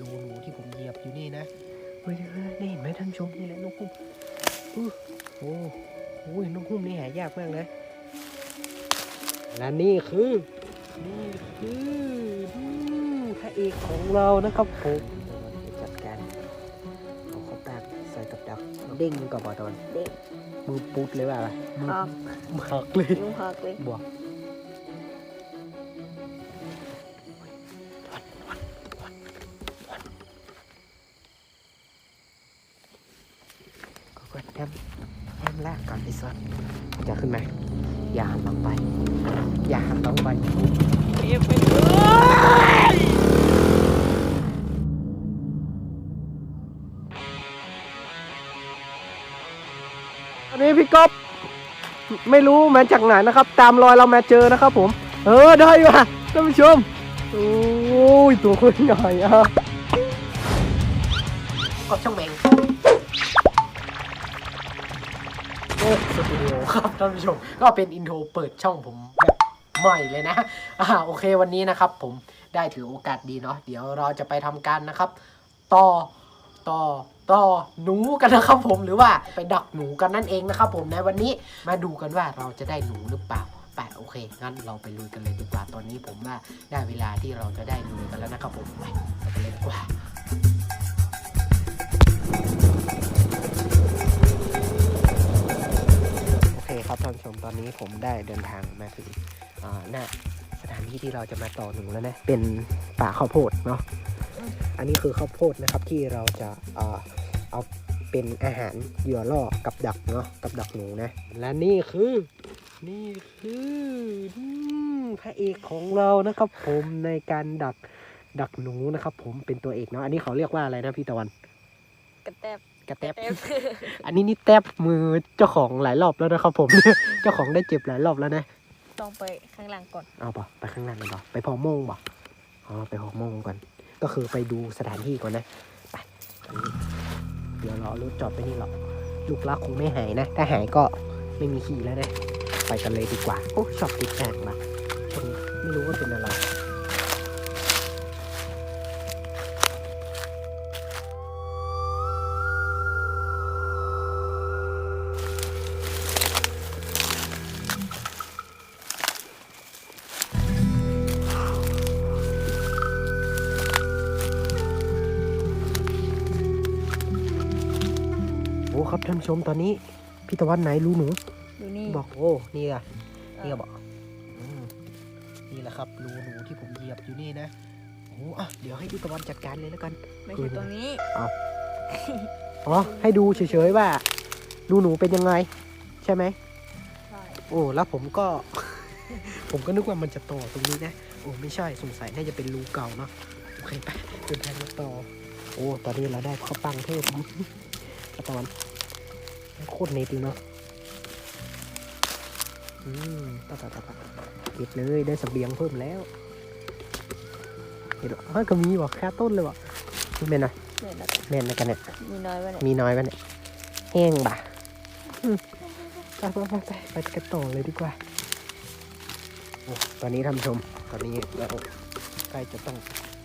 รูหนูที่ผมเหยียบอยู่นี่นะเฮ้ยเฮ้ยนี่เห็นไหมท่านผู้ชมนี่แหละนกคุ้มอื้อโอ้โหนกคุ้มนี่หายากมากเลยและนี่คือนี่คืออืมพระเอกของเรานะครับผมจะจัดการเอาเข้าตากใส่กับดักเด้งกับบอตอนเด็กมือปุ๊ดเลยว่าอะไรมือหักมือหักเลยยุงหักเลยบวกก็ อันนี้พี่ก๊อฟไม่รู้มาจากไหนนะครับ ตามรอยเรามาเจอนะครับ ผม เออได้ว่ะท่านผู้ชมโอ้ยตัวคนใหญ่อะก็ช่างแมงโอ้สตูดิโอครับท่านผู้ชม ก็เป็นอินโทรเปิดช่องผมแบบใหม่เลยนะอ่าโอเควันนี้นะครับ ผมได้ถือโอกาสดีเนาะเดี๋ยวเราจะไปทำการนะครับ ต่อต่อ ต่อหนูกันนะครับผมหรือว่าไปดักหนูกันนั่นเองนะครับผมในวันนี้มาดูกันว่าเราจะได้หนูหรือเปล่าไปโอเคงั้นเราไปลุยกันเลยดีกว่าตอนนี้ผมว่าได้เวลาที่เราจะได้หนูกันแล้วนะครับผมไปไปเลยดีกว่าโอเคครับท่านผู้ชมตอนนี้ผมได้เดินทางมาถึงหน้าสถานที่ที่เราจะมาต่อหนูแล้วนะเป็นป่าข้าวโพดเนาะอันนี้คือข้าวโพดนะครับที่เราจะ เอ่อเอาเป็นอาหารเหยื่อล่อกับดักเนาะกับดักหนูนะ และนี่คือ นี่คืออืมพระเอกของเรานะครับผมในการดักดักหนูนะครับ ผมเป็นตัวเอกเนาะอันนี้เขาเรียกว่าอะไรนะพี่ตะวันกระแตบกระแตบแตบอันนี้นี่แตบมือเจ้าของหลายรอบแล้วนะครับ ผมเจ้าของได้เจ็บหลายรอบแล้วนะต้องไปข้างหลังก่อนเอาปะไปข้างหน้ากันปะไปพอโมงปะอ๋อไปพอโมงก่อนก็คือไปดูสถานที่ก่อนนะไปอันนี้ เดี๋ยวรอรถจอดไปนี่หรอกลูกลักคงไม่หายนะ ถ้าหายก็ไม่มีขี่แล้วนะ ไปกันเลยดีกว่า โอ้ชอบติดแตกมาช่งนี้ไม่รู้ว่าเป็นอะไร ชมตอนนี้พี่ตะวันไหนรู้หนูดูนี่บอกโอ้นี่อะนี่ก็บอกอืมนี่แหละครับรูหนูที่ผมเหยียบอยู่นี่นะโอ้อะเดี๋ยวให้พี่ตะวันจัดการเลยแล้วกันไม่ใช่ตรงนี้อ๋อให้ดูเฉยๆว่ารูหนูเป็นยังไง ใช่ไหมใช่โอ้แล้วผมก็ ผมก็นึกว่ามันจะต่อตรงนี้นะโอ้ไม่ใช่สงสัยน่าจะเป็นรูเก่าเนาะโอเคไปเดินทางมาต่อโอ้ตอนนี้เราได้ข้าวปังเพิ่มกระตอน โคตรเนตเลยเนาะอืมตะตะตะตะเก็บเลยได้เสบียงเพิ่มแล้วเห็นหรอเฮ้ยก็มีว่ะแค่ต้นเลยว่ะนี่เป็นไงเดี๋ยวนะแม่นนะกันเนี่ยมีน้อยไปไหนอยมีน้อยปะเนี่ยแห้งบ่ะอืมไปไปไปไปไปกันต่อเลยดีกว่าโอ้ตอนนี้ท่านผู้ชม ตอนนี้เราใกล้จะต้อง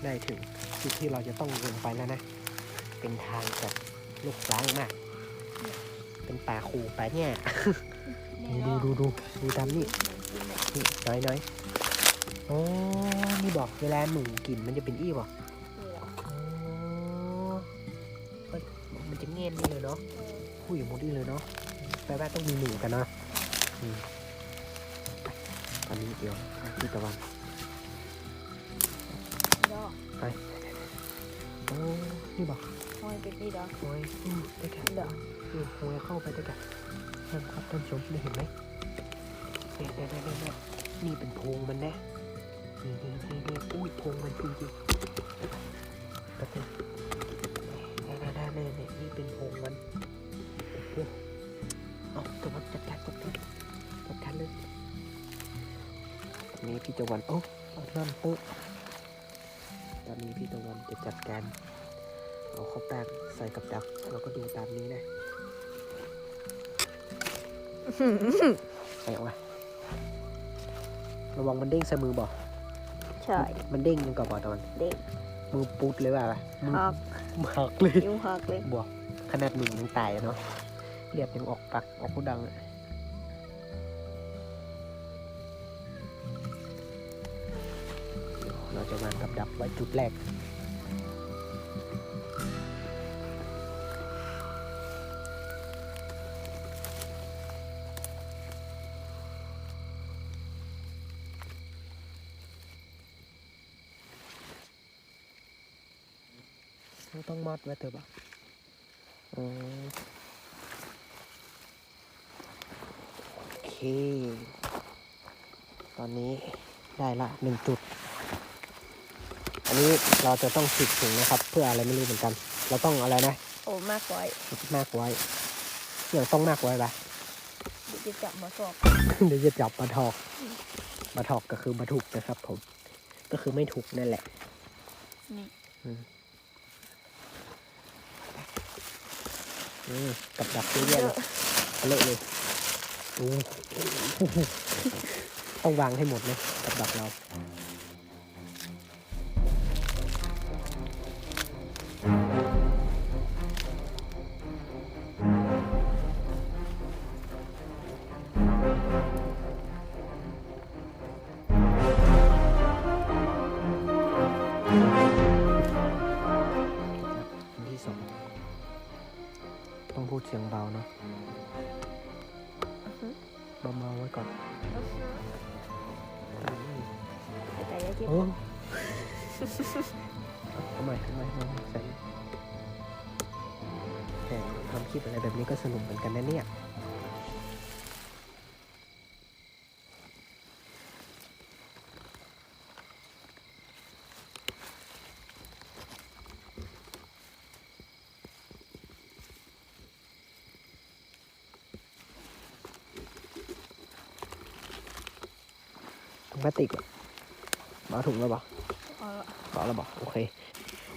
ได้ถึงจุดที่เราจะต้องลงไปแล้วนะ เป็นทางจากลูกล้างมาก เป็นป่าคูป่าเนี่ยดูดูดูดูดูตามนี่นี่น้อยน้อยโอ้นี่บอกเวลาหนูกินมันจะเป็นอี้บอกอ๋อเฮ้ยมันจะเงี้ยนนี่เลยเนาะคุยกับมดอีเลยเนาะแปลว่าต้องมีหนูกันนะอืมไปตอนนี้เดี๋ยวพี่ตะวันดอกโอ้นี่บอก ห้อยเป็นนี่ดอกโอ้ยอืมได้กันดอกอืมโอ้ยเข้าไปได้กันท่านครับท่านชมได้เห็นไหมเนี่ยเนี่ยเนี่ยเนี่ยเนี่ยเป็นโพรงมันนะนี่นี่นี่นี่อุ้ยโพรงมันจริงๆแป๊บนึงเนี่ยเนี่ยเนี่ยเนี่ยเนี่ยนี่เป็นโพรงมันโอ้เอาตะวันจัดการจัดการจัดการเลยนี่พี่ตะวันโอ้เอานั่นโอ้ตอนนี้พี่ตะวันจะจัดการ เอาข้าวแป้งใส่กับดัก แล้วก็ดูตามนี้นะใส่ออกมาระวังมันเด้งใส่มือบ่ใช่ มันเด้งยังกับบ่ตอน เด็กมือปุ๊ดเลยว่ะมือหักหักเลยนิ้วหักเลยบวกขนาดหนุ่มยังตายอะเนาะเลือดยังออกปากออกหูดังอะเราจะวางกับดักไว้จุดแรก องมัดไว้เถอะปะอืมโอเค ตอนนี้ได้ละหนึ่งจุด อันนี้เราจะต้องฉีดถุงนะครับ เพื่ออะไรไม่รู้เหมือนกัน เราต้องอะไรนะ โอ้มากไว้มากไว้อย่างต้องมากไว้ปะเดี๋ยวจะจับมาสอบเดี๋ยวจะจับปลาทอกปลาทอกก็คือปลาถูกนะครับผม ก็คือไม่ถูกนั่นแหละ นี่ อืม กับดักเยอะแยะเลยเละเลยโอ้โหต้องวางให้หมดเลยกับดักเรา ทำไมทำไมทำไมใส่แต่ทำคลิปอะไรแบบนี้ก็สนุกเหมือนกันนะเนี่ยถุงพลาสติกมาถุงแล้วปล่าเอาบอกโอเค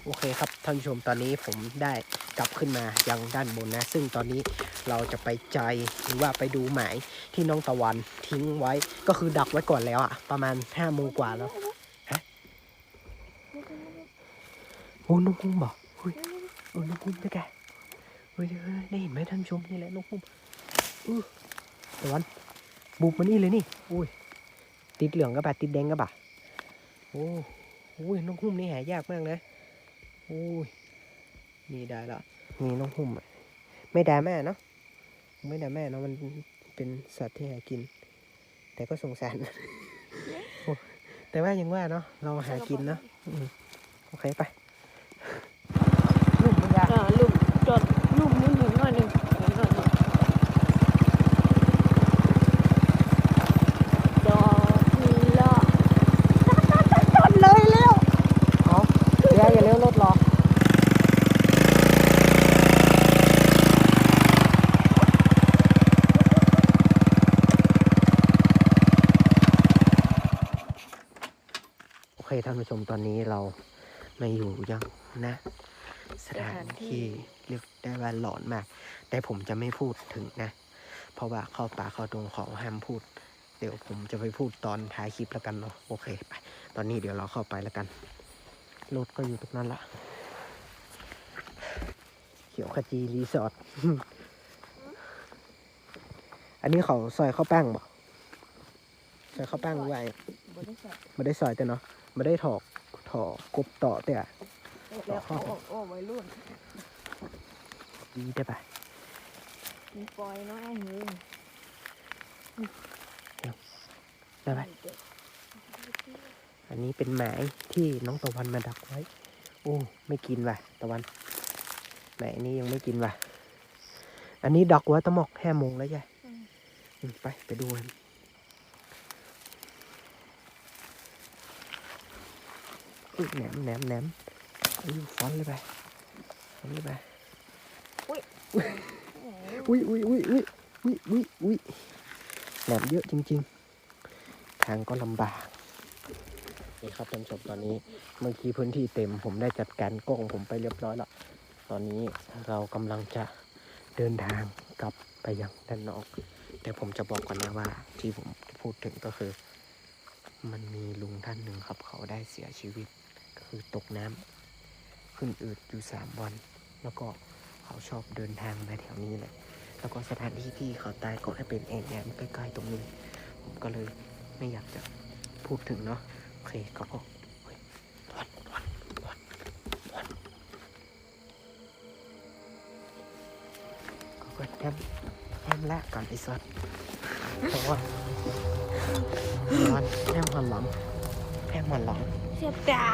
โอเคครับท่านผู้ชมตอนนี้ผมได้กลับขึ้นมายังด้านบนนะ ซึ่งตอนนี้เราจะไปใจหรือว่าไปดูหมายที่น้องตะวันทิ้งไว้ก็คือดักไว้ก่อนแล้วอะประมาณห้าโมงกว่าแล้วฮะโอ้น้องพุ่มบอกเฮ้ยโอ้น้องพุ่มจะแกเฮ้ยเฮ้ยได้เห็นไหมท่านผู้ชมนี่แหละน้องพุ่มอือตะวันบุกมานี่เลยนี่อุ้ยติดเหลืองก็บ่าติดแดงก็บ่าโอ้ โอ้ยน้องหุ้มนี่หายากมากนะโอ้ยนี่ได้ละนี่น้องหุ้มอะไม่ด่าแม่เนาะไม่ด่าแม่เนาะมันเป็นสัตว์ที่หากิน แต่ก็สงสารโอ้แต่ว่ายังว่าเนาะเราหากินเนาะอืมโอเคไปลุ่มมึงอะอ่าลุ่มจดลุ่มนิดหนึ่งหน่อยหนึ่งหน่อยหนึ่งดอกมีละ จอดเลยเร็วเอาเดี๋ยวอย่าเลี้ยวรถรอ คท่านผู้ชมตอนนี้เราไมาอยู่ยังนะ สถานที่เรียกได้ว่าหลอนมาก แต่ผมจะไม่พูดถึงนะ เพราะว่าเข้าป่าเข้าดงของห้ามพูด เดี๋ยวผมจะไปพูดตอนท้ายคลิปแล้วกันเนาะโอเคไปตอนนี้เดี๋ยวเราเข้าไปแล้วกันรถก็อยู่ตรงนั้นละเขียวขจีรีสอร์ทอันนี้เขาซอยข้าวแป้งบ่ซ อยข้าวแป้งหรือว่าไงบริษัทไม่ได้ซอยแต่เนาะไม่ได้ถอกถอกกบต่อแต่อะแล้วโอ้โอ้โอ้วัยรุ่นดีได้ปะมีปอยน้อยไอ้หึงได้ปะอันนี้เป็นหมายที่น้องตะวันมาดักไว้ โอ้ ไม่กินว่ะ ตะวันหมายนี้ยังไม่กินว่ะ อันนี้ดักไว้ตั้งหมอกห้าโมงแล้วจ้ะอืมไปไปดูกัน อุ๊ยแหนมแหนมแหนมอุ้ยฟอนเลยไปฟอนเลยไปอุ้ยอุ้ยอุ้ยอุ้ยอุ้ยอุ้ยอุ้ยอุ้ยแหลมเยอะจริง ๆ ทางก็ลำบากนี่ครับท่านผู้ชมตอนนี้เมื่อกี้พื้นที่เต็ม ผมได้จัดการกล้องผมไปเรียบร้อยแล้วตอนนี้เรากำลังจะเดินทางกลับไปยังด้านนอก แต่ผมจะบอกก่อนนะว่าที่ผมพูดถึงก็คือ มันมีลุงท่านหนึ่งครับเขาได้เสียชีวิต คือตกน้ขึ้นอืดอยู่สามวัน แล้วก็เขาชอบเดินทางมาแถวนี้แหละ แล้วก็สถานที่ที่เขาตายก็ให้เป็นเองแอนใกล้ๆตรงนี้ ผมก็เลยไม่อยากจะพูดถึงเนาะโอเคก็วันวันวันวันก็ก็แอมแอมแรกก่อนไอ้สัสเพราะว่า วันแอมหันหลังแอมหันหลังเสียบตา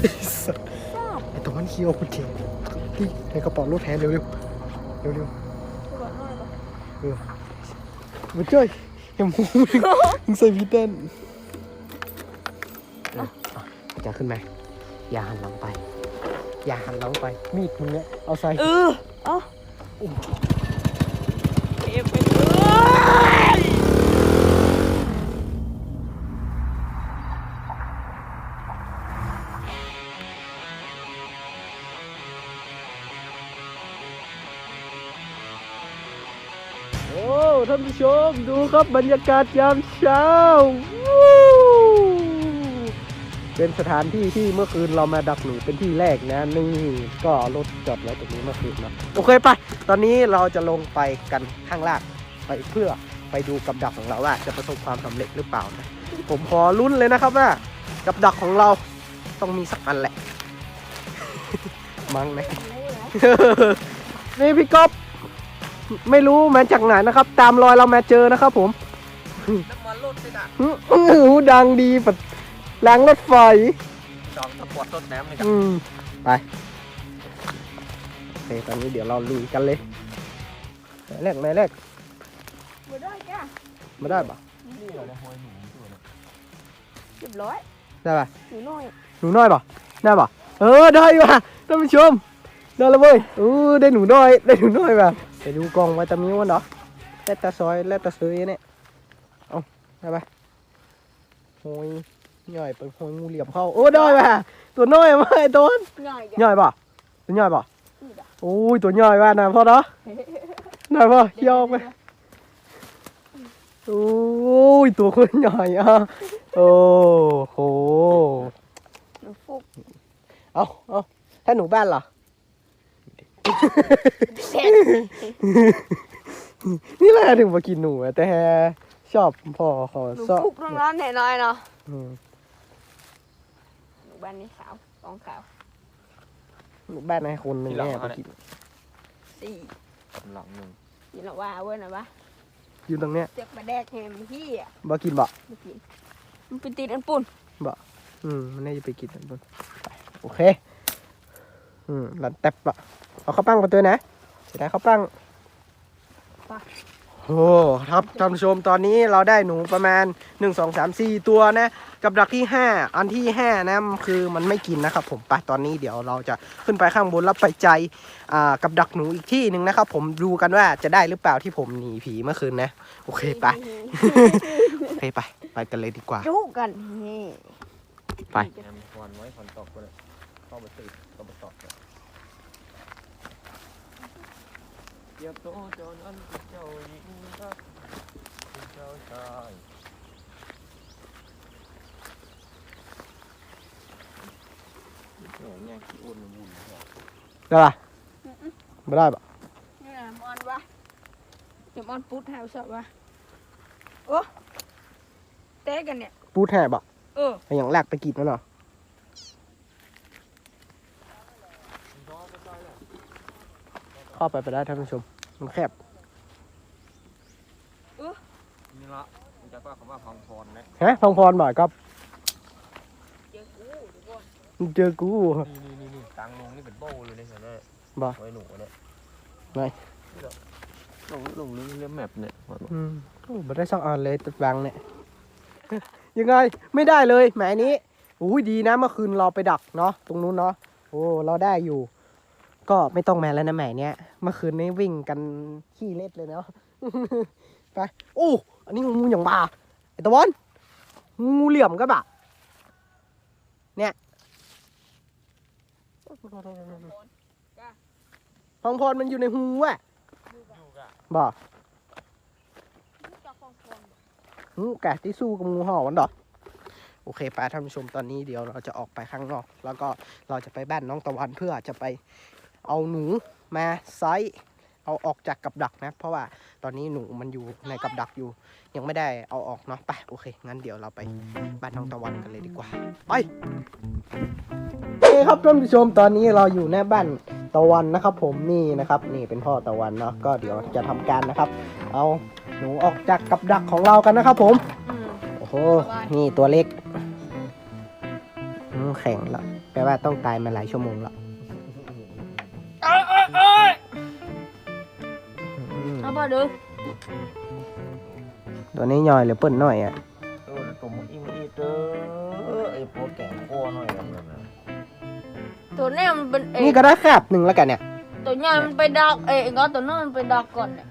ไอ้สัสไอ้ตัวมันเคี้ยวคุณเจพี่ในกระเป๋ารถแทนเร็วๆเร็วๆเร็วตัวน้อยปะๆเออมาช่วยเห็นมูมึงใส่พีเต้นเออเอาจะขึ้นไหมอย่าหันหลังไป อย่าหันหลังไป มีดมึงเนี่ยเอาใส่เออเอาอุ้มเก็บ ท่านผู้ชมดูครับบรรยากาศยามเช้า เป็นสถานที่ที่เมื่อคืนเรามาดักหนูเป็นที่แรกนะนี่ก็รถจอดไว้ตรงนี้เมื่อคืนนะโอเคไปตอนนี้เราจะลงไปกันข้างล่างไปเพื่อไปดูกับดักของเราว่า จะประสบความสำเร็จหรือเปล่านะผมขอลุ้นเลยนะครับว่า กับดักของเราต้องมีสักอันแหละ มั้งนะนี่พี่ก๊อฟ ไม่รู้มาจากไหนนะครับ ตามรอยเรามาเจอนะครับ ผมน้ำมันรถไปด่ะอื้อหูดังดีปัดล้างรถไฟจองสปอร์ตรถน้ำเลยจ้ะอืมไปโอเคตอนนี้เดี๋ยวเราลุยกันเลยแม่แรกแม่แรกมาได้จ้ะมาได้ปะนี่เหรอเนี่ยหอยหนูตัวเนี่ยเรียบร้อยได้ปะหนูน้อยหนูน้อยปะได้ปะเออได้ว่ะท่านผู้ชมได้แล้วเว้ยอู้ได้หนูน้อยได้หนูน้อยว่ะ ไปดูกล่องไวตามิวมันเนาะแลตตาซอยแลตตาเซยเนี่ยเอาได้ปะโอ้ยย่อยไปโอยงูเหลี่ยมเข้า โอ้ได้ว่ะตัวน้อยมาไอ้ต้นง่ายจ้ะย่อยปะตัวย่อยปะนี่จ้ะโอ้ยตัวย่อยว่ะนะพ่อเนาะได้ปะยอมไปโอ้ยตัวคนใหญ่อะโอ้โหหนูฟุกเอาเอาถ้าหนูบ้านเหรอเด็ด นี่แหละถึงมากินหนูอะแต่ชอบพ่อเขาหนูชอบฟุกร้อนๆแน่นอนเนาะอืมหนูบ้านนี้ขาวสองขาวหนูบ้านให้คนหนึ่งแน่ไปกินสี่กำลังหนึ่งกินหรอว่าเว้ยนะวะอยู่ตรงเนี้ยเจ็บมาแดกแฮมพี่อะบ่กินบ่ไม่กินมันเป็นตีนอันปุ่นอืมมันน่าจะไปกินกันบนไปโอเคอืมหลันแตบอะ เอาข้าวปั้งมาตัวนะจะได้ข้าวปั้งโอ้ครับท่านผู้ชมตอนนี้เราได้หนูประมาณ 1 2 3 4 ตัวนะ กับดักที่ 5 อันที่ 5 นะคือมันไม่กินนะครับ ผมไปตอนนี้เดี๋ยวเราจะขึ้นไปข้างบนแล้วไปใจอ่ากับดักหนูอีกที่หนึ่งนะครับ ผมดูกันว่าจะได้หรือเปล่าที่ผมหนีผีเมื่อคืนนะ โอเคไปโอเคไป ไปกันเลยดีกว่าจุกันนี่ไปแอมควันไว้ควันตกไปเลยเข้าไปติดเข้าไปตอกเลย เยียบโตจนอันเป็นเจ้าหญิงรักเป็นเจ้าชายโอ้ยเนี่ยขี้อ้วนมันวุ่นเนี่ยได้ปะไม่ได้ปะนี่นะมอนวะเดี๋ยวมอนปุ๊ดแถวสับวะโอ้เตะกันเนี่ย ปูดแห่ปะเออ ไอ้อย่างแรกตะกิดนั่นเหรอ เข้าไปไปได้ท่านผู้ชม มันแคบนี่ละมันจะว่าคำว่าพังพรนะฮะพองพรบ่อยครับเจอกูทุกคนมึงเจอกูนี่นี่นี่นี่ตังลงนี่เป็นโบ้เลยเนี่ยเนี่ยบ่ไว้หนูเนี่ยไหนลงลงนี่เรื่องแมปเนี่ยอืมโอ้ไม่ได้สักอันเลยตัดบังเนี่ยยังไงไม่ได้เลยแหมนี้อุ้ยดีนะเมื่อคืนเราไปดักเนาะตรงนู้นเนาะโอ้เราได้อยู่ ก็ไม่ต้องแมาแล้วนะแหมเนี้ยเมื่อคืนนี้วิ่งกันขี้เล็ดเลยเนาะไปโอ้อันนี้งูอย่างบาไอตะวันงูเหลี่ยมก็บะเนี่ยพองพรมันอยู่ในหูอะบ่จับฟอกงูแกะที่สู้กับงูห่ามันดอกโโอเคไปท่านผู้ชมตอนนี้เดี๋ยวเราจะออกไปข้างนอก แล้วก็เราจะไปบ้านน้องตะวันเพื่อจะไป เอาหนูมาไซส์เอาออกจากกับดักนะ เพราะว่าตอนนี้หนูมันอยู่ในกับดักอยู่ ยังไม่ได้เอาออกเนาะไปโอเค งั้นเดี๋ยวเราไปบ้านน้องตะวันกันเลยดีกว่า ไปโอเคครับท่านผู้ชมตอนนี้เราอยู่หน้าบ้านตะวันนะครับ ผมนี่นะครับ นี่เป็นพ่อตะวันเนาะก็เดี๋ยวจะทำการนะครับ เอาหนูออกจากกับดักของเรากันนะครับ ผมอืมโอ้โหนี่ตัวเล็กอืมแข็งแล้วแปลว่าต้องตายมาหลายชั่วโมงแล้ว อืมเอาไปดูตัวนี้ย่อยหรือเปิ้นหน่อยอะเออตัวมึงอีมึงอีเด้อไอ้โปรแกงคอหน่อยกันนั่นน่ะตัวเนี้มันเป็นเอนี่ก็ได้คาบหนึ่งแล้วกันเนี่ย ตัวใหญ่มันไปดักเองก็ตัวนั้นมันไปดักก่อนเนี่ย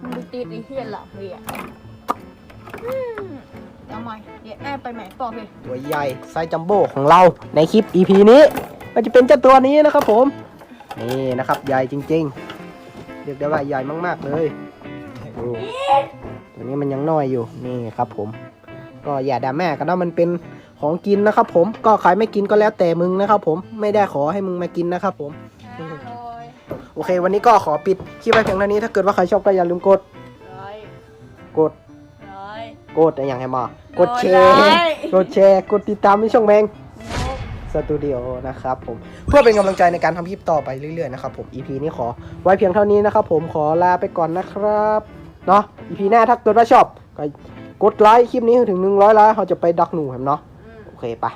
มันไปติดไอ้เหี้ยหลับเหี้ยอืมเอาใหม่เดี๋ยวแม่ไปใหม่ต่อพี่ตัวใหญ่ไซส์จัมโบ้ของเราในคลิป EP นี้ก็จะเป็นเจ้าตัวนี้นะครับผม นี่นะครับใหญ่จริงๆเรียกได้ว่าใหญ่มาก ๆเลยดูตัวนี้มันยังน้อยอยู่นี่ครับผม ก็อย่าด่าแม่กันนะมันเป็นของกินนะครับ ผมก็ใครไม่กินก็แล้วแต่มึงนะครับ ผมไม่ได้ขอให้มึงมากินนะครับผมโอเค วันนี้ก็ขอปิดคลิปไว้เพียงเท่านี้ถ้าเกิดว่าใครชอบก็อย่าลืมกดร้อยกดร้อยกดอะไรอย่างไรมากดแชร์กดไลค์กดแชร์กดติดตามในช่องแมงสตูดิโอนะครับผมเพื่อเป็นกำลังใจในการทำคลิปต่อไปเรื่อยๆนะครับผม EP นี้ขอไว้เพียงเท่านี้นะครับผมขอลาไปก่อนนะครับเนาะ EP หน้าถ้าเกิดว่าชอบก็กดไลค์คลิปนี้ให้ถึง 100ไลค์เขาจะไปดักหนูครับเนาะอืมโอเคไป